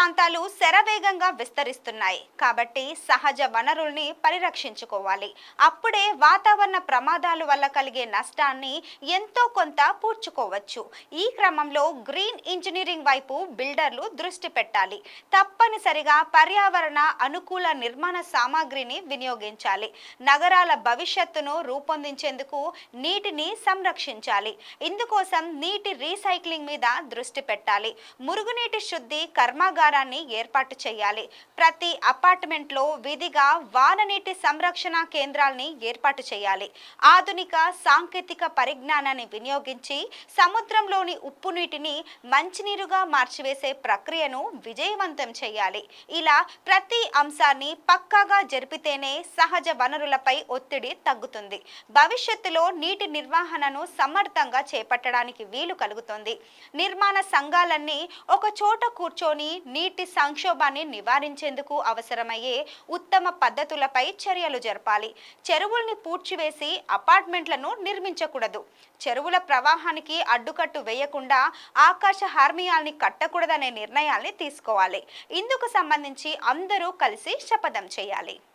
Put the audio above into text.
ప్రాంతాలు శరవేగంగా విస్తరిస్తున్నాయి. కాబట్టి సహజ వనరుల్ని పరిరక్షించుకోవాలి. అప్పుడే వాతావరణ ప్రమాదాల వల్ల కలిగే నష్టాన్ని ఎంతో కొంత పూడ్చుకోవచ్చు. ఈ క్రమంలో గ్రీన్ ఇంజనీరింగ్ వైపు బిల్డర్లు దృష్టి పెట్టాలి. తప్పనిసరిగా పర్యావరణ అనుకూల నిర్మాణ సామాగ్రిని వినియోగించాలి. నగరాల భవిష్యత్తును రూపొందించేందుకు నీటిని సంరక్షించాలి. ఇందుకోసం నీటి రీసైక్లింగ్ మీద దృష్టి పెట్టాలి. మురుగునీటి శుద్ధి కర్మాగారాన్ని ఏర్పాటు చేయాలి. ప్రతి అపార్ట్మెంట్లో విధిగా వాననీటి సంరక్షణ కేంద్రాల్ని ఏర్పాటు చేయాలి. ఆధునిక సాంకేతిక పరిజ్ఞానాన్ని వినియోగించి సముద్రంలోని ఉప్పు నీటిని మంచినీరుగా మార్చివేసే ప్రక్రియను విజయవంతం చేయాలి. ఇలా ప్రతి అంశాన్ని పక్కాగా జరిపితేనే సహజ వనరులపై ఒత్తిడి తగ్గుతుంది. భవిష్యత్తులో నీటి నిర్వహణను సమర్థంగా చేపట్టడానికి వీలు కలుగుతుంది. నిర్మాణ సంఘాలన్నీ ఒక చోట కూర్చొని నీటి సంక్షోభాన్ని నివారించేందుకు అవసరమయ్యే ఉత్తమ పద్ధతులపై చర్యలు జరపాలి. చెరువుల్ని పూడ్చివేసి అపార్ట్మెంట్లను నిర్మించకూడదు. చెరువుల ప్రవాహానికి అడ్డుకట్టు వేయకుండా ఆకాశ హార్మియాల్ని కట్టకూడదనే నిర్ణయాల్ని తీసుకోవాలి. ఇందుకు సంబంధించి అందరూ కలిసి శపథం చేయాలి.